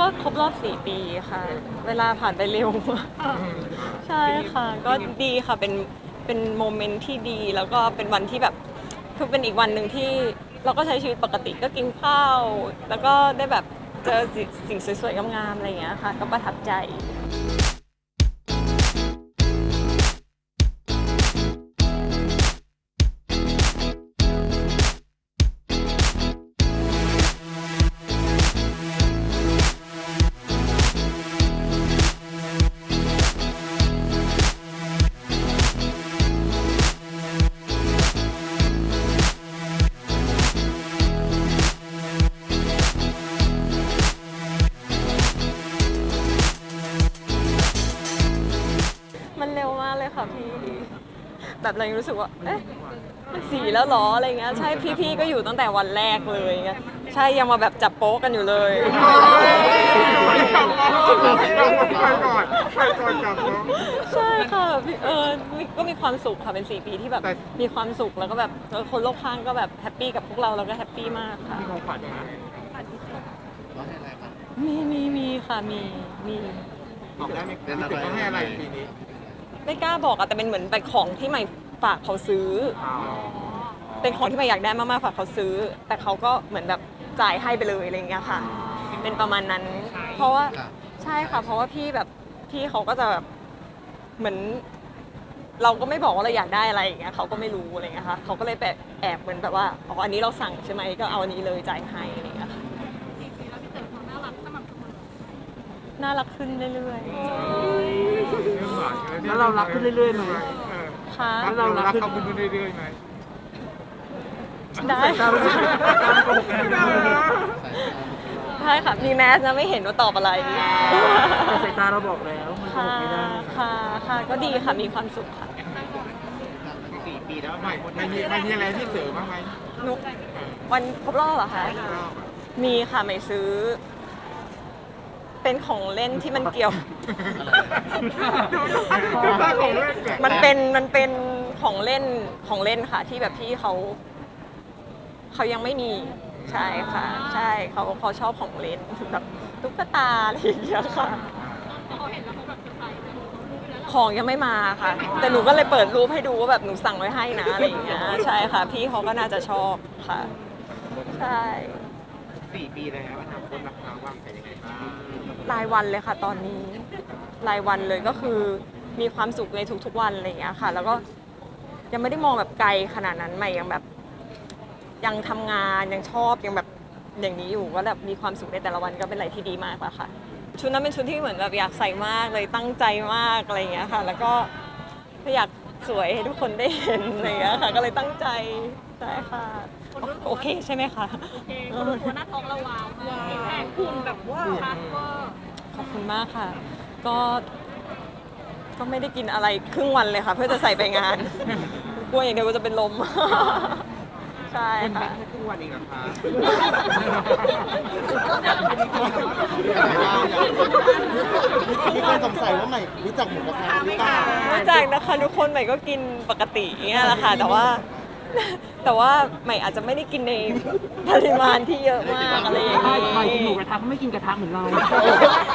ก็ครบรอบ4ปีค่ะ เวลาผ่านไปเร็วใช่ค่ะ ก็ดีค่ะ เป็น เป็นโมเมนต์ที่ดี แล้วก็เป็นวันที่แบบ คือเป็นอีกวันหนึ่งที่เราก็ใช้ชีวิตปกติก็กินข้าว แล้วก็ได้แบบเจอสิสิ่งสวยๆงามๆอะไรอย่างเงี้ยค่ะ ก็ประทับใจ แบบเรายังรู้สึกว่าเอ๊ะมันสีแล้วเหรออะไรเงี้ยใช่พี่ๆก็อยู่ตั้งแต่วันแรกเลยเงี้ยใช่ยังมาแบบจับโป๊กกันอยู่เลยไปก่อนไปก่อนไปก่อนจับน้องใช่ค่ะพี่เออมีก็มีความสุขค่ะเป็น4ปีที่แบบแต่มีความสุขแล้วก็แบบเออคนรอบข้างก็แบบแฮปปี้กับพวกเราเราก็แฮปปี้มากค่ะมีของขวัญนะมีมีมีค่ะมีมีบอกได้ไหมพี่เต๋อต้องให้อะไรปีนี้ ไม่กล้าบอกอะแต่เป็นเหมือนเป็นของที่ใหม่ฝากเขาซื้ออ๋อเป็นของที่ใหม่อยากได้มากๆฝากเขาซื้อ แต่เขาก็เหมือนแบบจ่ายให้ไปเลยอะไรอย่างเงี้ยค่ะ เป็นประมาณนั้น เพราะว่าใช่ค่ะ เพราะว่าพี่แบบพี่เขาก็จะแบบเหมือน เราก็ไม่บอกว่าเราอยากได้อะไรอย่างเงี้ยเขาก็ไม่รู้อะไรอย่างเงี้ยค่ะเขาก็เลยแบบแอบเหมือนแบบว่าอ๋ออันนี้เราสั่งใช่ไหมก็เอาอันนี้เลยจ่ายให้อะไรอย่างเงี้ยค่ะน่ารักขึ้นเรื่อยเรื่ องหวานกันแล้วเรารักขึ้นเรื่อยๆไหม เออๆค่ะแล้วเรารักเขาขึ้นเรื่อยๆไหม ได้ใช่ค่ะ มีแมสนะไม่เห็นว่าตอบอะไร แต่สายตาเราบอกแล้วมันโกค่ะหกไม่ได้ ค่ะ ค่ะ ก็ดีค่ะ มีความสุขค่ะ สี่ปีแล้วใหม่ไม่มีไม่มีอะไรที่เสริมบ้างไหมนุกวันครบรอบเหรอคะ มีค่ะไม่ซื้อ เป็นของเล่นที่มันเกี่ยว ดูตาของเล่นแหละมันเป็นมันเป็นของเล่นของเล่นค่ะ ที่แบบพี่เขาเขายังไม่มีใช่ค่ะ ใช่เขาเขาชอบของเล่นแบบตุ๊กตาอะไรอย่างเงี้ยค่ะของยังไม่มาค่ะ แต่หนูก็เลยเปิดรูปให้ดูว่าแบบหนูสั่งไว้ให้นะอะไรอย่างเงี้ยใช่ค่ะ พี่เขาก็น่าจะชอบค่ะ ใช่ สี่ปีแล้วอนาคตรักเราวางแผนยังไงบ้าง รายวันเลยค่ะ ตอนนี้รายวันเลยก็คือมีความสุขในทุกๆวันอะไรอย่างเงี้ยค่ะ แล้วก็ยังไม่ได้มองแบบไกลขนาดนั้นใหม่ยังแบบ ยังทำงานยังชอบยังแบบอย่างนี้อยู่ก็แบบมีความสุขในแต่ละวันก็เป็นอะไรที่ดีมากอะค่ะ ชุดนั้นเป็นชุดที่เหมือนแบบอยากใส่มากเลยตั้งใจมากอะไรอย่างเงี้ยค่ะ แล้วก็อยากสวยให้ทุกคนได้เห็นอะไรอย่างเงี้ยค่ะ ก็เลยตั้งใจใช่ค่ะ โอเคใช่ไหมคะ โอเคคนรู้ตัวหน้าท้องเราวาวมากแข็งหุ่นแบบว่าชัดเวอร์ขอบคุณมากค่ะ ก็ก็ไม่ได้กินอะไรครึ่งวันเลยค่ะ เพื่อจะใส่ไปงาน กลัวอย่างเดียวว่าจะเป็นลม ใช่เป็นค่ะแค่ทุกวันเองเหรอคะมีคนสงสัยว่าใหม่รู้จักหมูกระทะหรือเปล่ารู้จักนะคะทุกคนใหม่ก็กินปกติอย่างเงี้ยแหละค่ะ แต่ว่า แต่ว่าใหม่อาจจะไม่ได้กินในปริมาณที่เยอะมากอะไรอย่างใช่งี้ใครกินหมูกระทะเขาไม่กินกระทะเหมือนเรา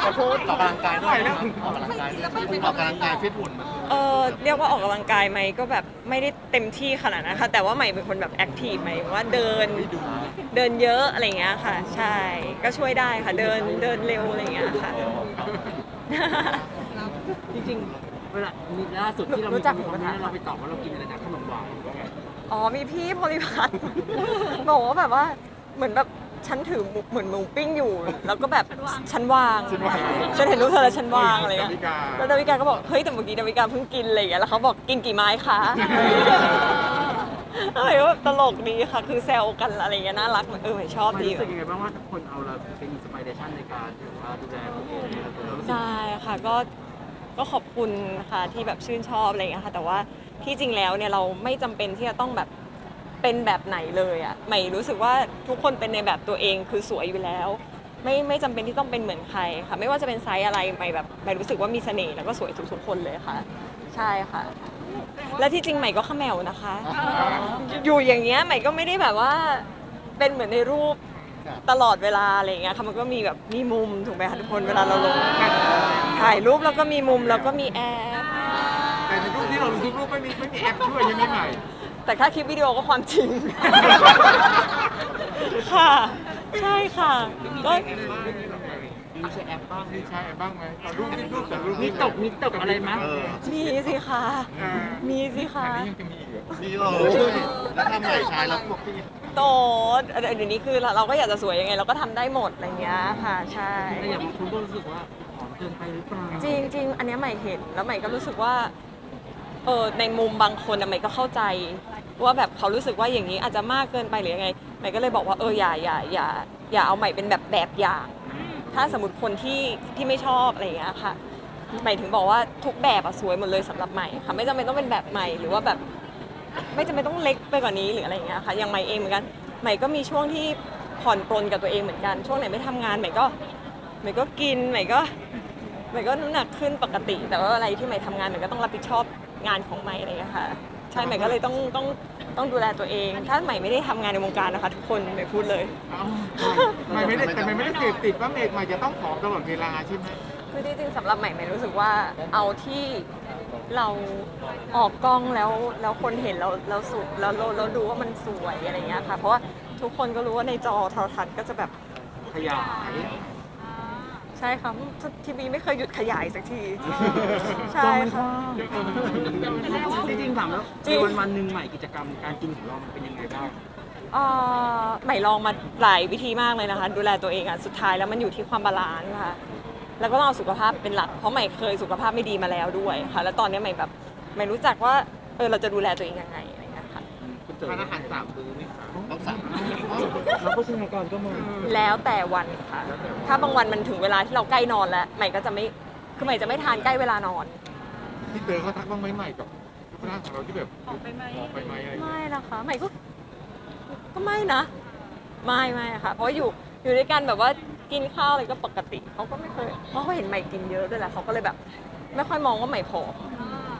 ขอโทษออกกำลังกายด้วยนะออกกำลังกายด้วยออกกำลังกายฟิตหุ่น เออเรียกว่าออกกำลังกายไหมก็แบบไม่ได้เต็มที่ขนาดนั้นค่ะ แต่ว่าใหม่เป็นคนแบบแอคทีฟไหมว่าเดินเดินเยอะอะไรอย่างเงี้ยค่ะ ใช่ก็ช่วยได้ค่ะเดินเดินเร็วอะไรอย่างเงี้ยค่ะ จริงๆ เวลามีล่าสุดที่เรารู้มีจักหมูกระทะ เราไปตอบว่าเรากินอะไรนะขนมหวานอ๋ อมีพี่โพลิพัทธ์บอกว่าแบบว่าเหมือนแบบฉันถือหมูเหมือนหมูปิ้งอยู่ แล้วก็แบบฉันวางฉันเห็นรูปเธอแล้วฉันวางอะไรเงี้ยดาวิกา แล้วดาวิกาก็บอกเฮ้ยแต่เมื่อกี้ดาวิกาเพิ่งกินอะไรอย่างเงี้ยแล้วเขาบอกกินกี่ไม้คะอะไรก็แบบตลกดีค่ะ คือแซวกันอะไรเงี้ยน่ารักเออชอบมันดี รู้สึกยังไงบ้างว่าทุกคนเอาเราเป็นอินสปิเรชันในการหรือว่าดูแลตัวเองเรารู้สึกใช่ค่ะก็ก็ขอบคุณค่ะที่แบบชื่นชอบอะไรอย่างเงี้ยค่ะ แต่ว่า ที่จริงแล้วเนี่ยเราไม่จำเป็นที่จะต้องแบบเป็นแบบไหนเลยอะ่ะใหม่รู้สึกว่าทุกคนเป็นในแบบตัวเองคือสวยอยู่แล้ว ไม่ไม่จำเป็นที่ต้องเป็นเหมือนใครค่ะ ไม่ว่าจะเป็นไซส์อะไรใหม่แบบใหม่รู้สึกว่ามีเสน่ห์แล้วก็สวยทุกๆคนเลยค่ะ ใช่ค่ะ และที่จริงใหม่ก็ขมแมวนะคะ อยู่อย่างเงี้ยใหม่ก็ไม่ได้แบบว่าเป็นเหมือนในรูปตลอดเวลาอะไรอย่างเงี้ยค่ะมันก็มีแบบมีมุมถูกไหมคะทุกคนเวลาเราลงถ่ายรูปแล้วก็มีมุมแล้วก็มีแอ ลงทุกรูปไม่มีไม่มีแอปช่วยยังไม่ใหม่ แต่ถ้าคลิปวิดีโอก็ความจริง ค่ะ ใช่ค่ะก็มีใช้แอปบ้างมีใช้แอปบ้างไหมตอนรูปที่รูปแต่รูปมีตกมีตกอะไรมั้ยเออมีสิคะอ่ามีสิคะอันนี้ยังจะมีอีกเหรอนี่เลยแล้วทำใหม่ใช้แล้วพวกพี่โตเดี๋ยวนี้คือเราก็อยากจะสวยยังไง เราก็ทำได้หมดอะไรเงี้ยค่ะ ใช่แต่อย่างบางคนก็รู้สึกว่าผอมเกินไปหรือเปล่าจริงจริงอันเนี้ยใหม่เห็นแล้วใหม่ก็รู้สึกว่า เออในมุมบางคนอะใหม่ก็เข้าใจ ว่าแบบเขารู้สึกว่าอย่างนี้อาจจะมากเกินไปหรือยังไงใหม่ก็เลยบอกว่าเอออย่าอย่าอย่าอย่าเอาใหม่เป็นแบบแบบอย่าง ถ้าสมมติคนที่ที่ไม่ชอบอะไรอย่างเงี้ยค่ะใหม่ถึงบอกว่าทุกแบบอะสวยหมดเลยสำหรับใหม่ค่ะไม่จำเป็นต้องเป็นแบบใหม่หรือว่าแบบ ไม่จำเป็นต้องเล็กไปกว่านี้หรืออะไรอย่างเงี้ยค่ะอย่างใหม่เองเหมือนกันใหม่ก็มีช่วงที่ผ่อนปลนกับตัวเองเหมือนกัน ช่วงไหนไม่ทำงานใหม่ก็ใหม่ก็กินใหม่ก็ใหม่ก็น้ำหนักขึ้นปกติ แต่ว่าอะไรที่ใหม่ทำงานใหม่ก็ต้องรับผิดชอบ งานของใหม่อะไรอย่างเงี้ยค่ะใช่ใหม่ก็เลยต้องต้องต้องดูแลตัวเอง ถ้าใหม่ไม่ได้ทำงานในวงการนะคะ ทุกคนใหม่พูดเลยเอ้าไม่ไม่ได้แต่ไม่ได้เสพติดว่าเมกใหม่จะต้องผอมตลอดเวลาใช่ไหมคือจริงๆสำหรับใหม่ใหม่รู้สึกว่าเอาที่เราออกกล้องแล้วแล้วคนเห็นเราเราสุดแล้วเราเราดูว่ามันสวยอะไรเงี้ยค่ะ เพราะว่าทุกคนก็รู้ว่าในจอโทรทัศน์ก็จะแบบขยาย ใช่ค่ะทีวีไม่เคยหยุดขยายสักที ใช่ค่ะ จริงๆถามแล้วจริในง วันวันๆหนึ่งใหม่กิจกรรมการกินของเรามันเป็นยังไงบ้างเอ่อใหม่ลองมาหลายวิธีมากเลยนะคะ ดูแลตัวเองอะสุดท้ายแล้วมันอยู่ที่ความบาลานซ์ค่ะ แล้วก็ต้องเอาสุขภาพเป็นหลักเพราะใหม่เคยสุขภาพไม่ดีมาแล้วด้วยค่ะ แล้วตอนนี้ใหม่แบบใหม่รู้จักว่าเออเราจะดูแลตัวเองยังไง ทานอาหารสามมื้อไหมคะต้องสั่งแล้วก็ชินกรก็มาแล้วแต่วันค่ะ ถ้าบางวันมันถึงเวลาที่เราใกล้นอนแล้วใหม่ก็จะไม่คือใหม่จะไม่ทานใกล้เวลานอน พี่เต๋อเขาทักบ้างไหมใหม่กับรูปร่างของเราที่แบบออกไปไหมผอมไปไหมอะไรอย่างเงี้ยไม่นะคะใหม่ก็ก็ไม่นะ ไม่ไม่ค่ะ เพราะว่าอยู่อยู่ด้วยกันแบบว่ากินข้าวอะไรก็ปกติเขาก็ไม่เคยเพราะเขาเห็นใหม่กินเยอะด้วยแหละเขาก็เลยแบบ ไม่ค่อยมองว่าใหม่ผอม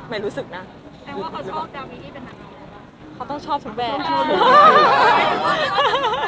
ใหม่รู้สึกนะ แต่ว่าเขาชอบดาวิที่เป็นหนัง เขาต้องชอบทุกแบบร่างไง